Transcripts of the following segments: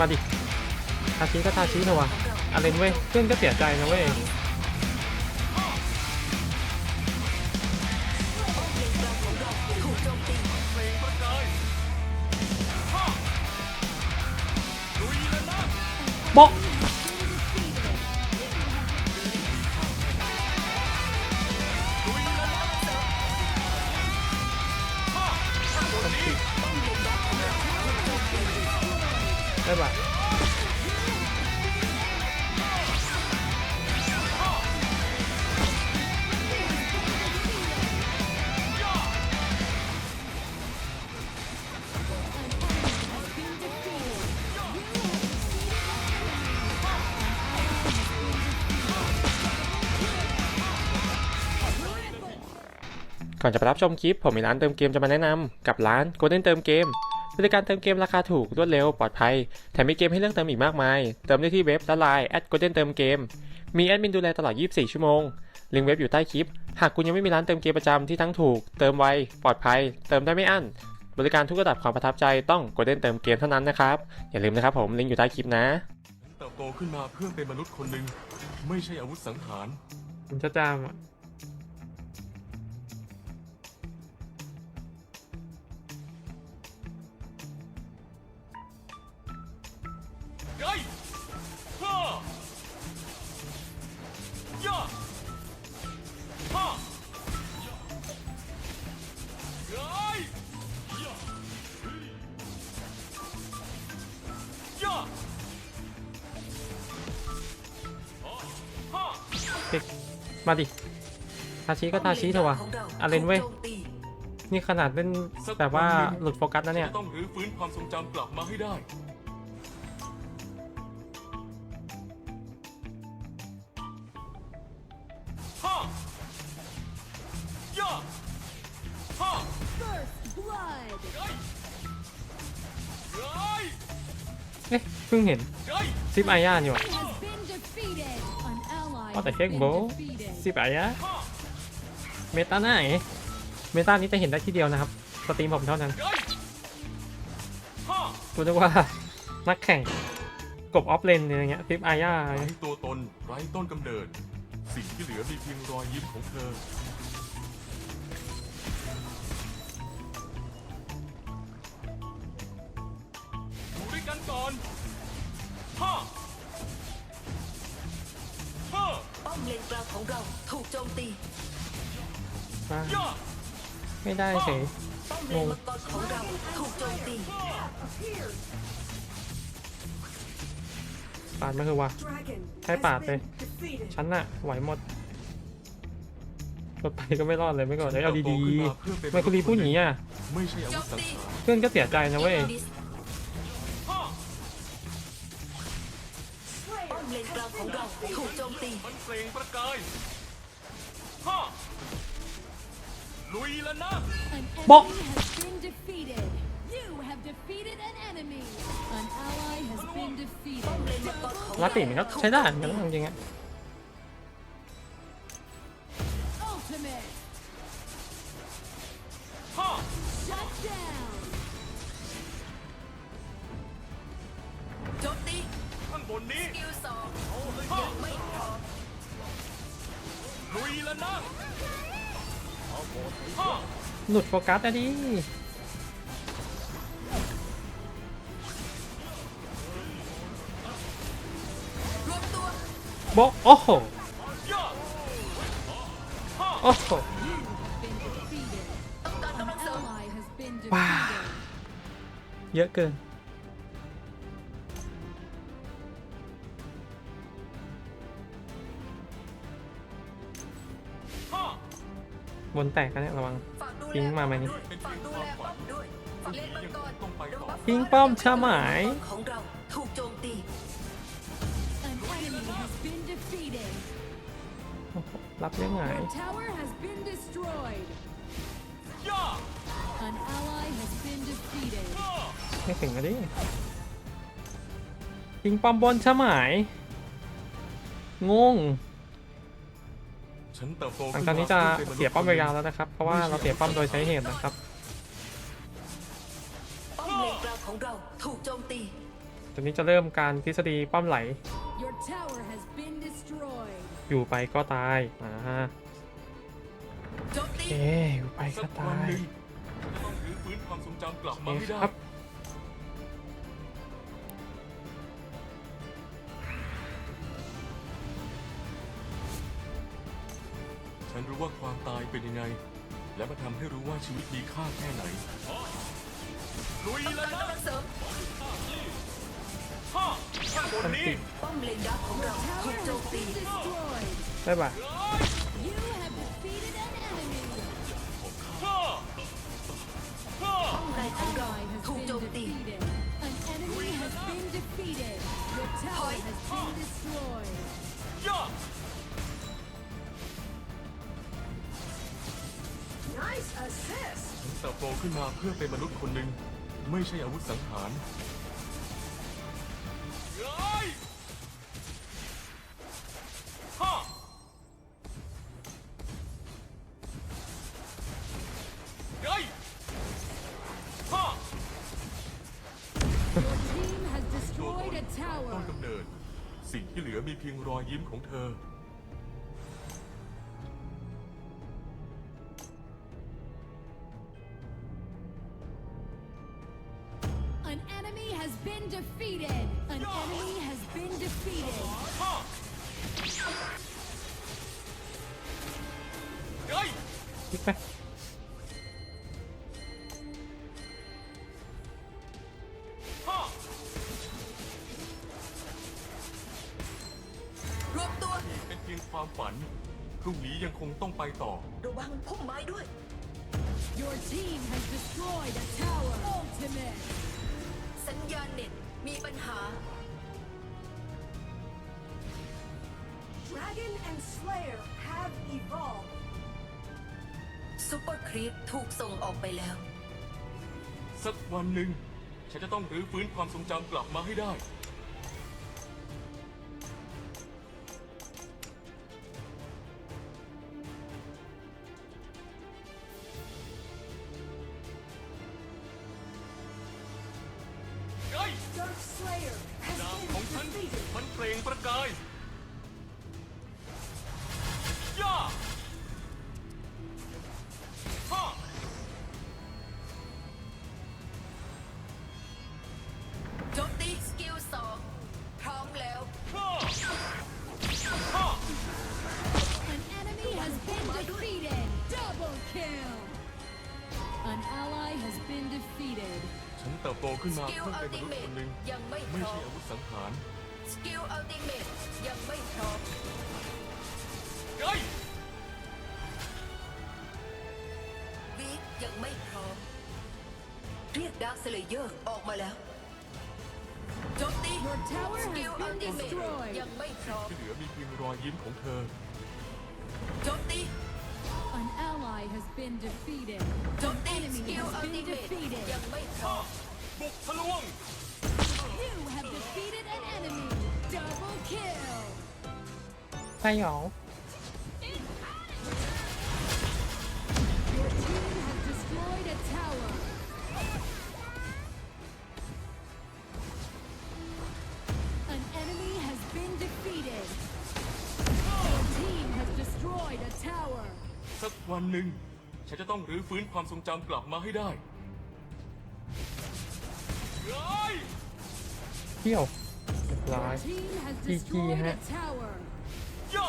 มาดิทาชิก็ทาชิเถอะวะอาเลนเว้ยเพื่อนก็เสียใจนะเว้ยบ๊ะไก่อนจะไปรับชมคลิปผมมีร้านเติมเกมจะมาแนะนำกับร้าน Golden เติมเกมบริการเติมเกมราคาถูกรวดเร็วปลอดภัย แถมมีเกมให้เลือกเติมอีกมากมาย เติมได้ที่เว็บและไลน์ @golden เติมเกม มีแอดมินดูแลตลอด 24 ชั่วโมง ลิงก์เว็บอยู่ใต้คลิป หากคุณยังไม่มีร้านเติมเกมประจำที่ทั้งถูก เติมไว ปลอดภัย เติมได้ไม่อั้น บริการทุกระดับความประทับใจต้อง Golden เติมเกมเท่านั้นนะครับ อย่าลืมนะครับผมลิงก์อยู่ใต้คลิปนะ เติบโตขึ้นมาเพื่อเป็นมนุษย์คนหนึ่งไม่ใช่อาวุธสังหารผมจะจาม มาดิทาชิก็ทาชิเถอะวะอาเลนเว้ย นี่ขนาดเล่นแบบว่าหลุดโฟกัสนะเนี่ย จะต้องรื้อฟื้นความทรงจำกลับมาให้ได้ ฮ่าย่าฮ่า First blood. ไกไกเอ๊ะเพิ่งเห็นไกซิปอาย่านี่หวะ Has been defeated. An ally What the has heck, been bro? defeated. ซิปอาย่าฮ่าหน้าไอเมตานี้จะเห็นได้ที่เดียวนะครับ สตรีมผมเท่านั้นไกฮ่ากูนึกว่านักแข่งกบออฟเลนอะไรเงี้ยซิปอาย่าไร้ตัวตนไร้ต้นกำเนิด สิ่งที่เหลือมีเพียงรอยยิ้มของเธอ ตีมาย่าไม่ได้เฉยป้อมเลนมังกรของเราถูกโจมตีปาดมาคือว่าให้ปาดเลยฉันน่ะไหวหมดกดไปก็ไม่รอดเลยไม่ก่อนเลยเอาดีๆทำไมคุณรีพูดอย่างนี้อะไม่ใช่อาวุธสังหารเพื่อนก็เสียใจนะเว้ยฮ่าป้อมเลนกลางของเราถูกโจมตีมันเปล่งประกาย ฮ่าลุยแล้วนะ An Bo- enemy has been defeated. You have defeated an enemy. An ally has been ป้อม defeated. เลนมังกรของลาติมันก็ใช้ได้เหมือนกันนะจริงๆอะ Ultimate. ฮ่า Shut down. โจมตีข้างบนนี้ คิวสองฮ่าไม่พอ ลุยแล้วนะฮ่าหลุดโฟกัสอะดิรวมตัวโบะโอ้โหย่าโอ้โห Been defeated. ต้องการ An กำลังเสริม ally has been Wow. defeated. เยอะเกิน บนแตกกันเนี่ยระวังฝากดูแลทิ้งมาไหมนี่ฝากดูแลป้อมด้วยเลนมังกรต้องไปต่อทิ้งป้อมใช่ไหมของเราถูกโจมตี An enemy has been defeated. โอ้โหรับยังไง Your tower has been destroyed. ย่า An ally has been defeated. ฮ่าไม่ถึงอะดิทิ้งป้อมบนใช่ไหมงงฉันเติบโต หลังขึ้นจากมานี้จะพื่ป็นนุษเสียป้อมยาวๆแล้วนะครับ เพราะว่าเราเสียป้อมโดยใช้เหตุนะครับป้อมเลนกลางของเราถูกโจมตีตอนนี้จะเริ่มการทฤษฎีป้อมไหล Your tower has been destroyed. อยู่ไปก็ตายอ่าฮะโจมตีเอ๊อยู่ไปสัก็กตาวันยหนึ่งจะต้องรื้อฟื้นความทรงจำกลับโอมาเคให้ได้ ครับ รู้ว่าความตายเป็นยังไง และมันทำให้รู้ว่าชีวิตมีค่าแค่ไหน ลุยต้องแล้กาวรนะกำลังเสริมฮ่าข้างบนนี้ป้อมเลนดักของเรา Tower ถูกโจม has ตี been destroyed. ได้ป่ะ You have defeated an enemy. ฮ่าฮ่าป้อมในของเรา Ally has ถูกโจ been มตี defeated. An enemy has been Nice assist ฉันเติบโตขึ้นมาเพื่อเป็นมนุษย์คนหนึ่งไม่ใช่อาวุธสังหารเฮ้ยฮ่าเฮ้ยฮ่า Your team has โดน destroyed a ต้น tower. กำเนิด สิ่งที่เหลือมีเพียงรอยยิ้มของเธอ has been defeated. An enemy has been defeated. ฮ่าเฮ้ยคลิกไปฮ่ารวมตัว เป็นเพียงความฝันพรุ่งนี้ยังคงต้องไปต่อ ระวังพุ่มไม้ด้วย Your team has destroyed a tower. Ultimate. สัญญาณเน็ตมีปัญหา Dragon and Slayer have evolved. ซูเปอร์ครีปถูกส่งออกไปแล้ว สักวันหนึ่ง ฉันจะต้องรื้อฟื้นความทรงจำกลับมาให้ได้ นามของฉันมันเปล่งประกาย เติบโตขึ้นมาสกิลเพื่ออัลเป็นมตินุษเมย์คนหนึ่งตยังไม่พไม่ร้อใช่มอาวุธสังหารสกิลอัลติเมตยังไม่พร้อมเฮ้ยวีคยังไม่พร้อม เรียกดาร์คสเลเยอร์ออกมาแล้วโจมตี Your tower สกิล has อัล been ติเมต destroyed. ยังไม่พร้อมที่เหลือมีเพียงรอยยิ้มของเธอโจมตี An ally has been defeated. โจม An ตีส enemy กิล has อัลติ been เมต defeated. ยังไม่พร้อม บุกทะลวง You have defeated an enemy. Double kill. ใช่หรอ Your team has destroyed a tower. An enemy has been defeated. Your team has destroyed a tower. สักวันหนึ่ง ฉันจะต้องรื้อฟื้นความทรงจำกลับมาให้ได้ ที่ยวเรียบร้อย Your team has GG destroyed a ฮะ tower. ย่า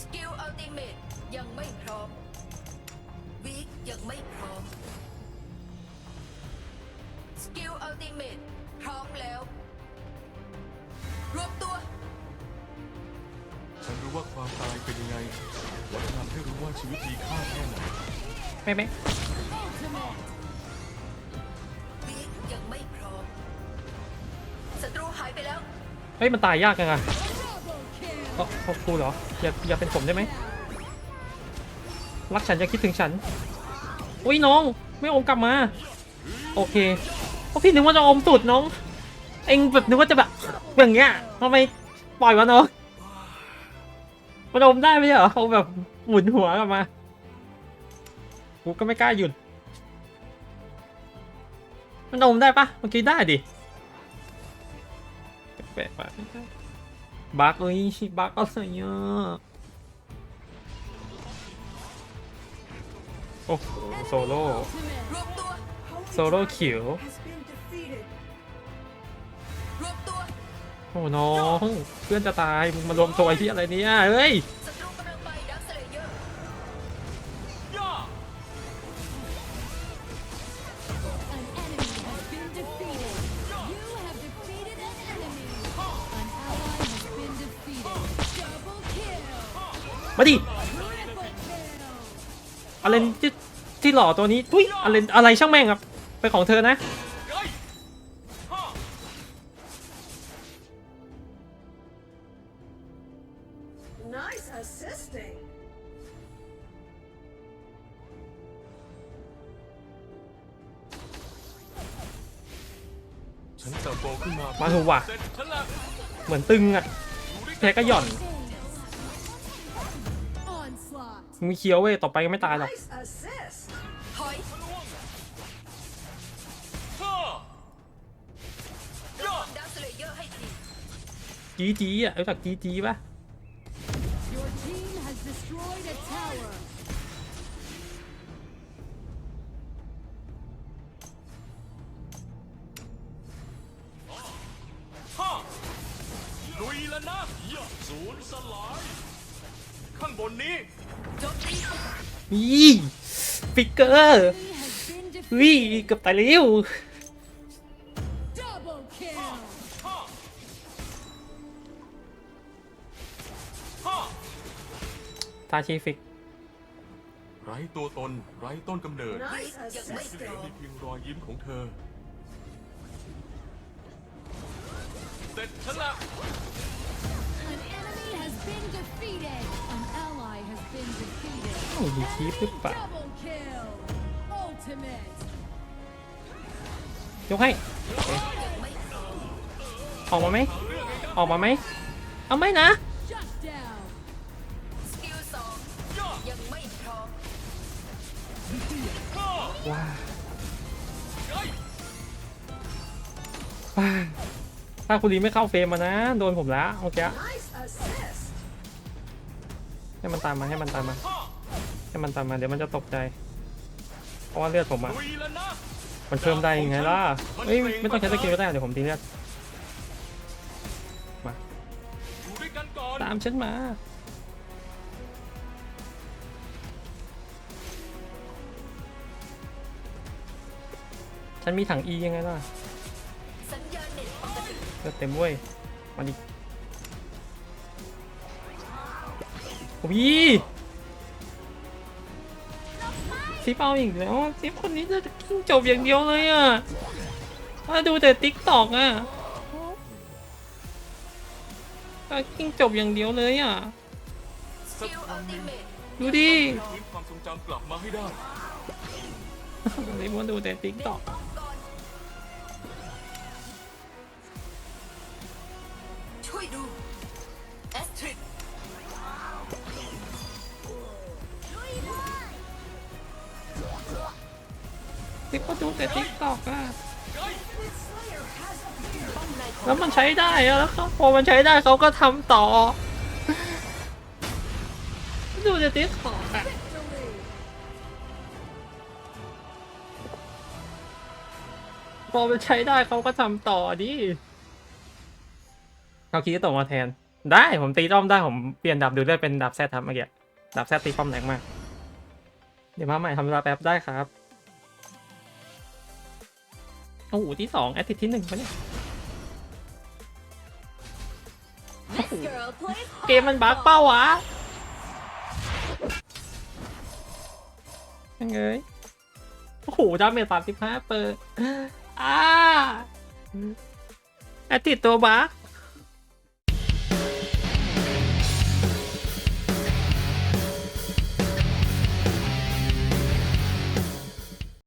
สกิลอัลติเมตยังไม่พร้อมวีคยังไม่พร้อมสกิลอัลติเมตพร้อมแล้ว รวมตัว ฉันรู้ว่าความตายเป็นยังไงและจะทำให้รู้ว่าชีวิตมีค่าแค่ไหนไม่ไม่ Ultimate. วีคยังไม่พร้อมศัตรูหายไปแล้ว เฮ้ยมันตายยากจังอะ Double kill. เออพวกกูเหรออย่าอย่าเป็นผมได้ไหมรักฉันอย่าคิดถึงฉันอุ้ยน้อง ไม่อมกลับมา โอเคเพราะพี่นึกว่าจะอมสุดน้อง เองแบบนึกว่าจะแบบอย่างเงี้ยทำไมปล่อยวะน้อง มันอมได้ไหมเหรอเขาแบบหมุนหัวกลับมา กูก็ไม่กล้าหยุด มันอมได้ปะเมื่อกี้ได้ดิแปลกๆปะบักเอ้ยบักอะไรเนี่ยโอ้โหโซโล่โซโล่คิว โอ้น้องเพื่อนจะตายมึงมารวมตัวไอ้ที่อะไรเนี่ยเฮ้ยศัตรูกำลังไปดักสเลเยอร์ย่า An enemy has been defeated. You have defeated an enemy. An ally has been defeated. Double kill. มาดิ Triple kill. อะไรที่ที่หล่อตัวนี้ทุยอะไรอะไรช่างแม่งครับเป็นของเธอนะ ฉันเติบโตขึ้นมามาถูกว่ะ เสร็จฉันละเหมือนตึงอะแค่ก็หย่อน Onslaught. มึงมีเคี้ยวเว้ย ต่อไปก็ไม่ตายหรอก Nice assist. ถอยฮ่าย่าดักสเลเยอร์ให้ที จีจีอะรู้จักจีจีปะ ศูนย์สลาย ข้างบนนี้โจมตียี่ฟิกเกอร์ Enemy has been วิ defeated. เกือบตายแล้ว Double kill. ฮ่าฮ่าทาชิฟิก ไร้ตัวตน ไร้ต้นกำเนิด Nice ยังไม่ที่พเหลืร้ออมมีเพียงรอยยิ้มของเธอเสร็จฉันละ An enemy has been defeated. An ally has been defeated. โอ้ยมีคีปหรือเปล่า Double kill. Ultimate. ยกให้ยังไม่พร้อมออกมาไหมออกมาไหมเอาไม่นะ Shut down. สกิลสองยังไม่พร้อมฮ่าว้าไอ้ว้าถ้าคุณลีไม่เข้าเฟรมมานะ โดนผมแล้วโอเค Nice assist. ให้มันตามมาให้มันตามมาให้มันตามมาเดี๋ยวมันจะตกใจ เพราะว่าเลือดผมอะลุยแล้วนะมันเพิ่มได้ยังไงล่ะเอ้ยไม่ต้องใช้สกิลก็ได้เดี๋ยวผมตีเลือดอยู่ด้วยกันก่อนตามฉันมาฉันมีถัง E ยังไงล่ะเน็ตปกติเลือดเต็มเว้ยมาดิ อ้ยซิปเอาอีกแล้วซิปคนนี้จะกิ้งจบอย่างเดียวเลยอะถ้าดูแต่ติ๊กตอกอะถ้ากิ้งจบอย่างเดียวเลยอะสกิลอัลติเมทดูดิฟื้นความทรงจำกลับมาให้ได้ซิปมันดูแต่ติ๊กตอก แต่ติ๊กตอกอะ Slayer has appeared. ป้อมในของแล้วมันใช้ได้แล้วเขาพอมันใช้ได้เขาก็ทำต่อ ดูแต่ติ๊กตอกอะพอมันใช้ได้เขาก็ทำต่อดิเขาคิดตกมาแทน ได้ผมตีป้อมได้ผมเปลี่ยนดับดูได้เป็นดับแซดทำเมื่อกี้ดับแซดตีป้อมแรงมาก เดี๋ยวมาใหม่ทำเวลาแป๊บได้ครับ โอ้โหที่สองแอตติที่หนึ่งปะเนี่ยเกมมันบั๊กเป้าวะยังไงโอ้โหดาเมจสามสิบห้าเปิดอ่าแอตติตัวบั๊ก